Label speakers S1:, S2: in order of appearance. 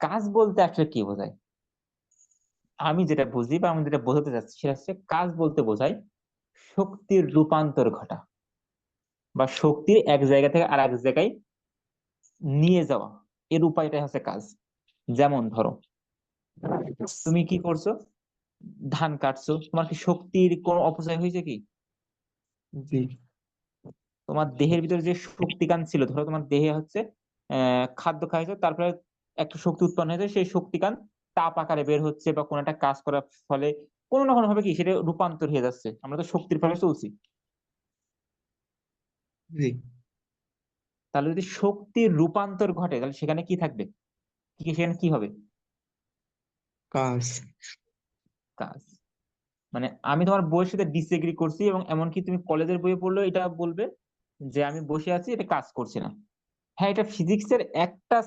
S1: কাজ বলতে আসলে কি বোঝায়? আমি যেটা বুঝি বা আমি যেটা বোঝাতে চাচ্ছি সেটা হচ্ছে কাজ বলতে বোঝায় শক্তির রূপান্তর ঘটা বা শক্তির এক জায়গা থেকে আর এক জায়গায় নিয়ে যাওয়া। এর উপায়টাই হচ্ছে কাজ। যেমন ধরো তুমি কি করছ? ধান কাটছো। তোমার কি শক্তির কোনো অপচয় হয়েছে কি?
S2: জি।
S1: তোমার দেহের ভিতরে যে শক্তিকান ছিল ধরো তোমার দেহে হচ্ছে আহ খাদ্য খাইছো তারপরে একটা শক্তি উৎপন্ন হয়েছে সেই শক্তিকান তাপ আকারে বের হচ্ছে বা কোনো একটা কাজ করার ফলে কোনো না কোনো ভাবে কি সেটা রূপান্তর হয়ে যাচ্ছে। আমরা তো শক্তির ফলে চলছি।
S2: জি।
S1: তাহলে যদি শক্তির রূপান্তর ঘটে তাহলে সেখানে কি থাকবে? কি সেখানে কি হবে?
S2: কাজ।
S1: কাজ। মানে আমি তোমার বইয়ের সাথে ডিসএগ্রি করছি এবং এমনকি তুমি কলেজের বইয়ে পড়লেও এটা বলবে যে আমি বসে আছি এটা কাজ করছি না। হ্যাঁ এটা ফিজিক্সের একটা